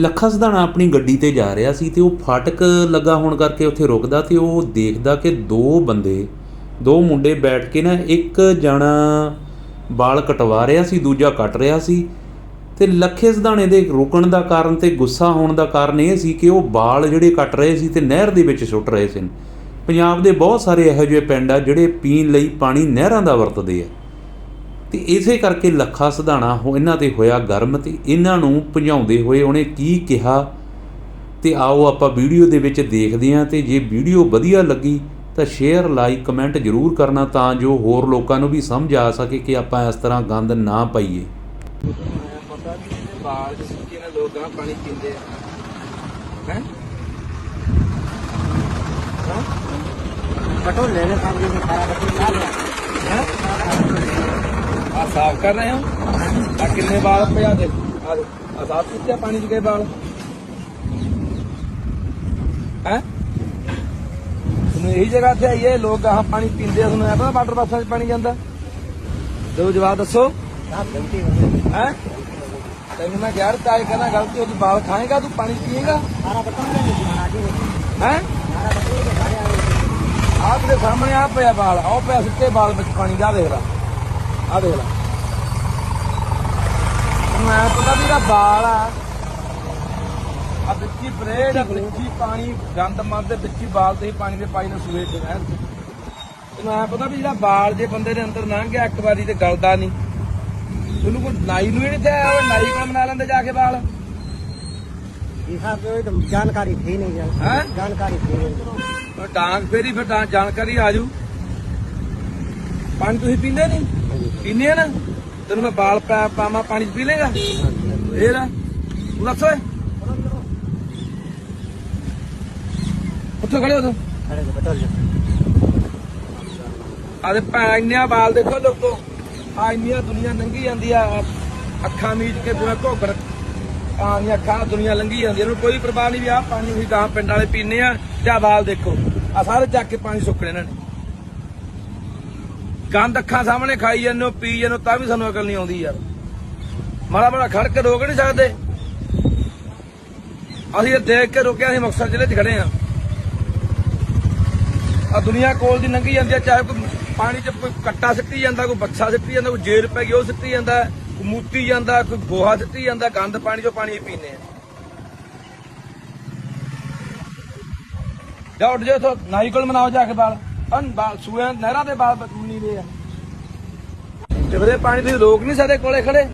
ਲੱਖਾ ਸਧਾਣਾ ਆਪਣੀ ਗੱਡੀ ਤੇ ਜਾ ਰਿਹਾ ਸੀ ਤੇ ਉਹ ਫਾਟਕ ਲੱਗਾ ਹੋਣ ਕਰਕੇ ਉੱਥੇ ਰੁਕਦਾ ਤੇ ਉਹ ਦੇਖਦਾ ਕਿ ਦੋ ਬੰਦੇ, ਦੋ ਮੁੰਡੇ ਬੈਠ ਕੇ ਨਾ ਇੱਕ ਜਣਾ ਵਾਲ ਕਟਵਾ ਰਿਹਾ ਸੀ, ਦੂਜਾ ਕੱਟ ਰਿਹਾ ਸੀ ਤੇ ਲੱਖੇ ਸਧਾਣੇ ਦੇ ਰੁਕਣ ਦਾ ਕਾਰਨ ਤੇ ਗੁੱਸਾ ਹੋਣ ਦਾ ਕਾਰਨ ਇਹ ਸੀ ਕਿ ਉਹ ਵਾਲ ਜਿਹੜੇ ਕੱਟ ਰਹੇ ਸੀ ਤੇ ਨਹਿਰ ਦੇ ਵਿੱਚ ਸੁੱਟ ਰਹੇ ਸਨ। ਪੰਜਾਬ ਦੇ ਬਹੁਤ ਸਾਰੇ ਇਹੋ ਜਿਹੇ ਪਿੰਡ ਆ ਜਿਹੜੇ ਪੀਣ ਲਈ ਪਾਣੀ ਨਹਿਰਾਂ ਦਾ ਵਰਤਦੇ ਆ। ਤੇ ਇਸੇ ਕਰਕੇ ਲੱਖਾ ਸਿਧਾਣਾ ਇਹਨਾਂ ਤੇ ਹੋਇਆ ਗਰਮ ਤੇ ਇਹਨਾਂ ਨੂੰ ਭਜਾਉਂਦੇ ਹੋਏ ਉਹਨੇ ਕੀ ਕਿਹਾ? ਤੇ ਆਓ ਆਪਾਂ ਵੀਡੀਓ ਦੇ ਵਿੱਚ ਦੇਖਦੇ ਹਾਂ ਤੇ ਜੇ ਵੀਡੀਓ ਵਧੀਆ ਲੱਗੀ ਤਾਂ ਸ਼ੇਅਰ ਲਾਈਕ ਕਮੈਂਟ ਜ਼ਰੂਰ ਕਰਨਾ ਤਾਂ ਜੋ ਹੋਰ ਲੋਕਾਂ ਨੂੰ ਵੀ ਸਮਝ ਆ ਸਕੇ ਕਿ ਆਪਾਂ ਇਸ ਤਰ੍ਹਾਂ ਗੰਦ ਨਾ ਪਾਈਏ। ਪਤਾ ਨਹੀਂ ਲੋਕਾਂ ਪਾਣੀ ਪੀਂਦੇ ਆ ਹੈ? ਕਟੋ ਲੈ ਸਾਹਮਣੇ ਸਾਰਾ ਕਟੋ ਲਾ ਲਿਆ ਹੈ? ਆ ਕਿੰਨੇ ਬਾਲ ਪਿਆ ਦੇ ਆ ਦੇ ਆ ਸਾਫ਼ ਕੀਤੇ ਆ ਪਾਣੀ ਚ ਗਏ ਬਾਲ ਹੈ ਤੁਹਾਨੂੰ ਇਹੀ ਜਗ੍ਹਾ ਤੇ ਆਈਏ ਲੋਕ ਗਾਂ ਪਾਣੀ ਪੀਂਦੇ ਆ ਤੁਹਾਨੂੰ ਐ ਪਤਾ ਵਾਟਰ ਬਾਕਸਾਂ 'ਚ ਪਾਣੀ ਜਾਂਦਾ ਦੋ ਜਵਾਬ ਦੱਸੋ साहब गलती हो गई ਹੈ ਤੈਨੂੰ ਮੈਂ ਯਾਰ ਤਾਏ ਕਹਿੰਦਾ ਗਲਤੀ ਹੋ ਗਈ ਬਾਲ ਖਾਏਗਾ ਤੂੰ ਪਾਣੀ ਪੀਏਗਾ सारा कटोर ले लीजिए बना दी ਹੈ सारा कटोर के सारे आ ਆਹ ਤੇਰੇ ਸਾਹਮਣੇ ਆ ਪਿਆ ਬਾਲ ਆਹ ਪਿਆ ਸਿੱਟੇ ਬਾਲ ਵਿੱਚ ਪਾਣੀ ਦਾ ਦੇਖ ਲੈ ਆ ਦੇਖ ਲੈ। ਮੈਂ ਪਤਾ ਵੀ ਦਾ ਬਾਲ ਆ। ਆ ਵਿੱਚੀ ਬਰੇਡ ਆ ਵਿੱਚੀ ਪਾਣੀ ਗੰਦ ਮੰਦ ਦੇ ਵਿੱਚੀ ਬਾਲ ਤੇ ਪਾਣੀ ਦੇ ਪਾਈ ਨੂੰ ਸੂਏ ਚ ਰਹਿਣ ਤੇ ਮੈਂ ਪਤਾ ਵੀ ਜਿਹੜਾ ਬਾਲ ਜੇ ਬੰਦੇ ਦੇ ਅੰਦਰ ਲੰਘ ਗਿਆ ਇੱਕ ਵਾਰੀ ਤੇ ਗਲਦਾ ਨਹੀਂ। ਤੈਨੂੰ ਕੋਈ ਨਾਈ ਨੂੰ ਨਹੀਂ ਤੇ ਉਹ ਨਾਈ ਕੋਲ ਬਣਾ ਲੈਂਦੇ ਜਾ ਕੇ ਬਾਲ ਜਾਣਕਾਰੀ ਥੀ ਨਹੀਂ ਜਾਣਕਾਰੀ ਥੀ ਨਹੀਂ। ਡਾਂਗ ਫੇਰੀ ਫਿਰ ਜਾਣਕਾਰੀ ਆਜੂ ਪਾਣੀ ਤੁਸੀਂ ਪੀਂਦੇ ਨਹੀਂ? ਪੀਂਦੇ ਆ ਨਾ? ਤੈਨੂੰ ਮੈਂ ਬਾਲ ਪਾਵਾਂ ਪਾਣੀ ਪੀ ਲੇਗਾ ਫੇਰ? ਤੂੰ ਉੱਥੇ ਖੜੇ ਹੋ ਤੂੰ। ਖੜੇ ਹੋ ਬਟਲ ਜਾ। ਆਦੇ ਪੈਣਿਆ ਬਾਲ ਦੇਖੋ ਲੋਕੋ। ਆ ਇੰਨੀਆਂ ਦੁਨੀਆ ਲੰਗੀ ਜਾਂਦੀ ਆ। ਅੱਖਾਂ ਮੀਚ ਕੇ ਬਿਨਾ ਘੋਗੜ। ਆਂਦੀਆਂ ਅੱਖਾਂ ਦੁਨੀਆ ਲੰਗੀ ਜਾਂਦੀ ਇਹਨੂੰ ਕੋਈ ਪਰਵਾਹ ਨਹੀਂ ਵੀ ਆ ਪਾਣੀ ਅਸੀਂ ਗਾਂ ਪਿੰਡ ਵਾਲੇ ਪੀਨੇ ਆ ਜਾਂ ਬਾਲ ਦੇਖੋ। ਆ ਸਾਰੇ ਚੱਕ ਕੇ ਪਾਣੀ ਸੁੱਕਣੇ ਇਹਨਾਂ ਨੇ। ਗੰਦ ਅੱਖਾਂ ਸਾਹਮਣੇ ਖਾਈ ਜਾਂਦੇ ਹੋ, ਪੀ ਜਾਂਦੇ ਹੋ, ਤਾਂ ਵੀ ਸਾਨੂੰ ਅਕਲ ਨਹੀਂ ਆਉਂਦੀ ਯਾਰ। ਮਾੜਾ ਮਾੜਾ ਖੜ ਕੇ ਰੋਕ ਨਹੀਂ ਸਕਦੇ। ਅਸੀਂ ਇਹ ਦੇਖ ਕੇ ਰੁਕਿਆ ਅਸੀਂ ਮੁਕਤਸਰ ਜ਼ਿਲ੍ਹੇ 'ਚ ਖੜੇ ਆ ਆ ਦੁਨੀਆ ਕੋਲ ਦੀ ਲੰਘੀ ਜਾਂਦੀ ਆ, ਚਾਹੇ ਕੋਈ ਪਾਣੀ 'ਚ ਕੋਈ ਕੱਟਾ ਸਿੱਟੀ ਜਾਂਦਾ, ਕੋਈ ਬੱਚਾ ਸਿੱਟੀ ਜਾਂਦਾ, ਕੋਈ ਜੇਰ ਪੈ ਗਈ, ਉਹ ਸਿੱਟੀ ਜਾਂਦਾ, ਕੋਈ ਮੂਤੀ ਜਾਂਦਾ, ਕੋਈ ਗੋਹਾ ਸਿੱਟੀ ਜਾਂਦਾ, ਗੰਦ ਪਾਣੀ 'ਚੋਂ ਪਾਣੀ ਪੀਨੇ ਆ। ਜਾ ਉੱਠ ਜਾ ਤੋ ਨਾਈ ਕੋਲ ਮਨਾਓ ਜਾ ਕੇ ਬਾਲ। ਅਨ ਸੂਏ ਨਹਿਰਾਂ ਦੇ ਬਾਲ ਨਹੀਂ ਦੇ ਆ। ਤੇ ਵੀਰੇ, ਪਾਣੀ ਤੁਸੀਂ ਰੋਕ ਨਹੀਂ ਸਕਦੇ, ਕੋਲੇ ਖੜੇ?